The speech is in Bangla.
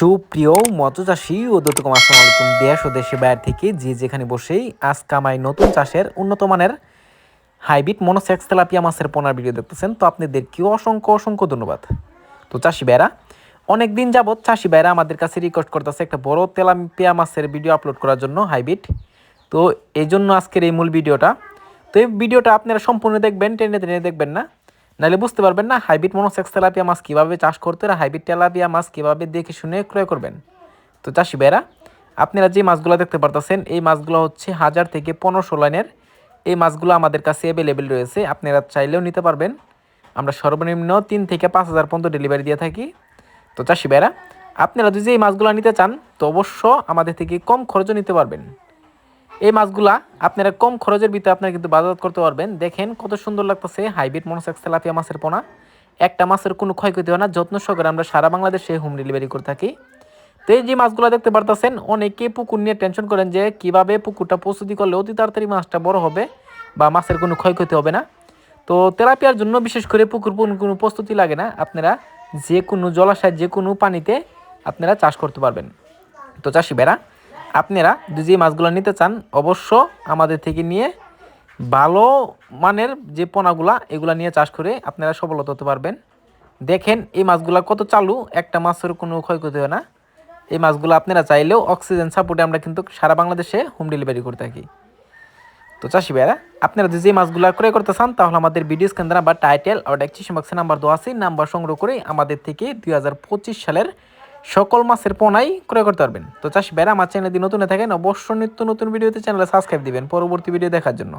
সুপ্রিয় মৎস্যচাষী ও দত্তকম আসসালামু আলাইকুম দেশ ও দেশে বাইরে থেকে যে যেখানে বসেই আজ কামাই নতুন চাষের উন্নত মানের হাইব্রিড মনোসেক্স তেলাপিয়া মাছের পোনার ভিডিও দেখতেছেন, তো আপনাদেরকেও অসংখ্য অসংখ্য ধন্যবাদ। তো চাষি ভাইরা অনেক দিন যাবৎ চাষি ভাইরা আমাদের কাছে রিকোয়েস্ট করতেছে একটা বড় তেলাপিয়া মাছের ভিডিও আপলোড করার জন্য হাইব্রিড। তো এই জন্য আজকের এই মূল ভিডিওটা। তো এই ভিডিওটা আপনারা সম্পূর্ণ দেখবেন, টেনে টেনে দেখবেন না। নাহলে বুঝতে পারবেন না হাইব্রিড মনোসেক্স তেলাপিয়া মাছ কীভাবে চাষ করতে আর হাইব্রিড তেলাপিয়া মাছ কীভাবে দেখে শুনে ক্রয় করবেন। তো চাষি ভাইরা আপনারা যে মাছগুলো দেখতে পারতেছেন, এই মাছগুলো হচ্ছে হাজার থেকে পনেরোশো লাইনের। এই মাছগুলো আমাদের কাছে অ্যাভেলেবেল রয়েছে, আপনারা চাইলেও নিতে পারবেন। আমরা সর্বনিম্ন তিন থেকে পাঁচ হাজার পর্যন্ত ডেলিভারি দিয়ে থাকি। তো চাষি ভাইরা আপনারা যদি এই মাছগুলো নিতে চান, তো অবশ্য আমাদের থেকে কম খরচও নিতে পারবেন। এই মাছগুলা আপনারা কম খরচের ভিতরে আপনারা কিন্তু বাজার করতে পারবেন। দেখেন কত সুন্দর লাগতেছে হাইব্রিড মনোসেক্স তেলাপিয়া মাছের পোনা। একটা মাছের কোনো ক্ষয়ক্ষতি হয় না, যত্ন সহকারে আমরা সারা বাংলাদেশে হোম ডেলিভারি করে থাকি। তো এই যে মাছগুলো দেখতে পারতেছেন, অনেকে পুকুর নিয়ে টেনশন করেন যে কীভাবে পুকুরটা প্রস্তুতি করলে অতি তাড়াতাড়ি মাছটা বড় হবে বা মাছের কোনো ক্ষয়ক্ষতি হবে না। তো তেলাপিয়ার জন্য বিশেষ করে পুকুর কোনো প্রস্তুতি লাগে না, আপনারা যে কোনো জলাশয়, যে কোনো পানিতে আপনারা চাষ করতে পারবেন। তো চাষি বেড়া আপনারা যে মাছগুলো নিতে চান, অবশ্য আমাদের থেকে নিয়ে ভালো মানের যে পোনাগুলা, এগুলা নিয়ে চাষ করে আপনারা সফলতা হতে পারবেন। দেখেন, এই মাছগুলা কত চালু, একটা মাছের কোনো ক্ষয়ক্ষতি হয় না। এই মাছগুলো আপনারা চাইলেও অক্সিজেন সাপোর্টে আমরা কিন্তু সারা বাংলাদেশে হোম ডেলিভারি করে থাকি। তো চাষি ভাইরা আপনারা যদি যে মাছগুলো ক্রয় করতে চান, তাহলে আমাদের ভিডিও স্ক্যান বা টাইটেল আর ডেকচিশন বক্সে নাম্বার দেওয়া নাম্বার সংগ্রহ করে আমাদের থেকে দুই হাজার পঁচিশ সালের সকল মাছের পোনাই ক্রয় করতে পারবেন। তো চাষ বেড়া আমার চ্যানেল যদি নতুন থাকেন, অবশ্যই নিত্য নতুন ভিডিওতে চ্যানেলে সাবস্ক্রাইব দিবেন পরবর্তী ভিডিও দেখার জন্য।